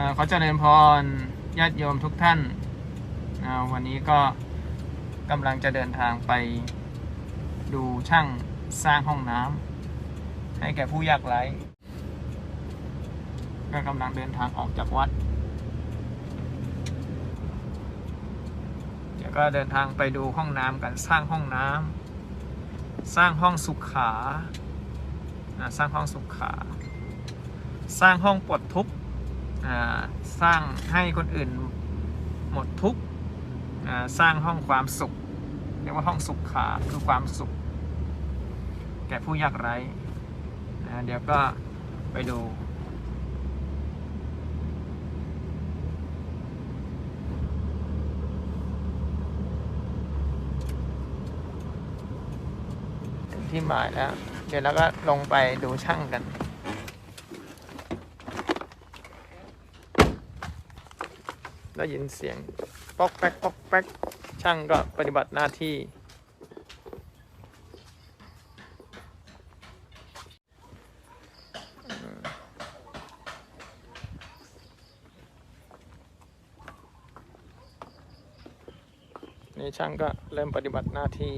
อขอเจริญพรญาติโยมทุกท่าน วันนี้ก็กำลังจะเดินทางไปดูช่างสร้างห้องน้ำให้แก่ผู้ยากไร้ ก็กำลังเดินทางออกจากวัด เดี๋ยวก็เดินทางไปดูห้องน้ำกันสร้างห้องน้ำสร้างห้องสุขาอ่าสร้างห้องสุขา สร้างห้องปลดทุกข์ สร้างให้คนอื่นหมดทุกข์สร้างห้องความสุข เรียกว่าห้องสุขขาคือความสุข แก่ผู้ยากไร้นะเดี๋ยวก็ไปดูที่หมายแล้ว เดี๋ยวเราก็ลงไปดูช่างกัน ได้ยินเสียงป๊อกแป๊กป๊อกแป๊กช่างก็ปฏิบัติหน้าที่ นี่ช่างก็เริ่มปฏิบัติหน้าที่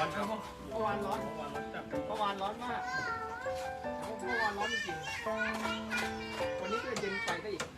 เมื่อวานร้อนเมื่อวานร้อนจัดเมื่อวานร้อนมากเมื่อวานร้อนจริงๆวันนี้ก็เย็นไปได้อีก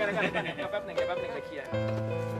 กันเดี๋ยวกันเดี๋แป๊บนึงเดี๋แป๊บนึงจะเคลียร์